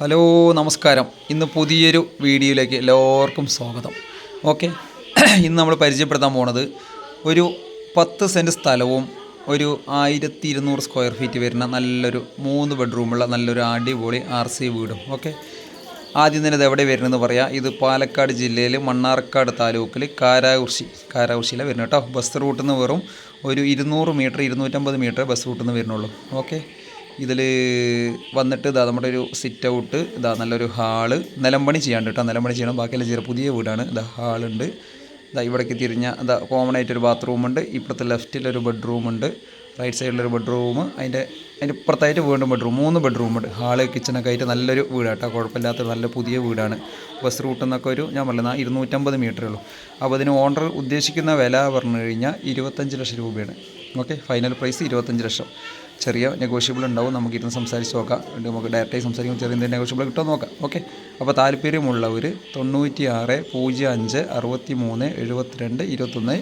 Hello നമസ്കാരം. ഇന്ന് പുതിയൊരു വീഡിയോയിലേക്ക് എല്ലാവർക്കും സ്വാഗതം. ഓക്കെ ഇന്ന് നമ്മൾ പരിചയപ്പെടുത്താൻ പോണത് ഒരു പത്ത് സെന്റ് സ്ഥലവും ഒരു ആയിരത്തി ഇരുന്നൂറ് സ്ക്വയർ ഫീറ്റ് വരുന്ന നല്ലൊരു മൂന്ന് ബെഡ്റൂമുള്ള നല്ലൊരു അടിപൊളി ആർ സി വീടും. ഓക്കെ ആദ്യം തന്നെ ഇത് എവിടെ വരുന്നതെന്ന് പറയാം. ഇത് പാലക്കാട് ജില്ലയിൽ മണ്ണാർക്കാട് താലൂക്കിൽ കാരാകുർശി കാരാകുർശിയിലെ വരുന്നത് കേട്ടോ. ബസ് റൂട്ടിൽ നിന്ന് വെറും ഒരു ഇരുന്നൂറ് മീറ്റർ ഇരുന്നൂറ്റമ്പത് മീറ്റർ ബസ് റൂട്ടിൽ നിന്ന് വരുന്നുള്ളൂ. ഓക്കെ ഇതിൽ വന്നിട്ട് ഇതാ നമ്മുടെ ഒരു സിറ്റ് ഔട്ട് ഇതാ നല്ലൊരു ഹാൾ. നിലമ്പണി ചെയ്യാണ്ട് കേട്ടോ. നിലമ്പണി ചെയ്യണം. ബാക്കിയെല്ലാം ചെറിയ പുതിയ വീടാണ്. ഇതാ ഹാളുണ്ട്. ഇതാ ഇവിടേക്ക് തിരിഞ്ഞ ഇതാ കോമൺ ആയിട്ടൊരു ബാത്റൂമുണ്ട് ഇപ്പുറത്തെ ലെഫ്റ്റിലൊരു ബെഡ്റൂം ഉണ്ട്. റൈറ്റ് സൈഡിലൊരു ബെഡ്റൂം അതിന്റെ അതിന്റെ ഇപ്പുറത്തായിട്ട് വീണ്ടും ബെഡ്റൂം മൂന്ന് ബെഡ്റൂം ഉണ്ട്. ഹാൾ കിച്ചണൊക്കെ ആയിട്ട് നല്ലൊരു വീടാട്ടോ. കുഴപ്പമില്ലാത്ത നല്ല പുതിയ വീടാണ്. ബസ് റൂട്ടിൽ നിന്നൊക്കെ ഒരു ഞാൻ പറഞ്ഞ ഇരുന്നൂറ്റമ്പത് മീറ്ററേ ഉള്ളൂ. അപ്പോൾ അതിന് ഓണർ ഉദ്ദേശിക്കുന്ന വില പറഞ്ഞു കഴിഞ്ഞാൽ ഇരുപത്തഞ്ച് ലക്ഷം രൂപയാണ്. ഓക്കെ ഫൈനൽ പ്രൈസ് ഇരുപത്തഞ്ച് ലക്ഷം. ചെറിയ നെഗോഷ്യബിൾ ഉണ്ടാവും. നമുക്ക് ഇരുന്ന് സംസാരിച്ച് നോക്കാം. നമുക്ക് ഡയറക്റ്റായി സംസാരിക്കുമ്പോൾ ചെറിയ എന്തെങ്കിലും നെഗോഷ്യബിൾ കിട്ടുമോ നോക്കാം. ഓക്കെ അപ്പോൾ താല്പര്യമുള്ളവർ തൊണ്ണൂറ്റി ആറ് പൂജ്യം അഞ്ച് അറുപത്തി മൂന്ന് എഴുപത്തിരണ്ട് ഇരുപത്തൊന്ന്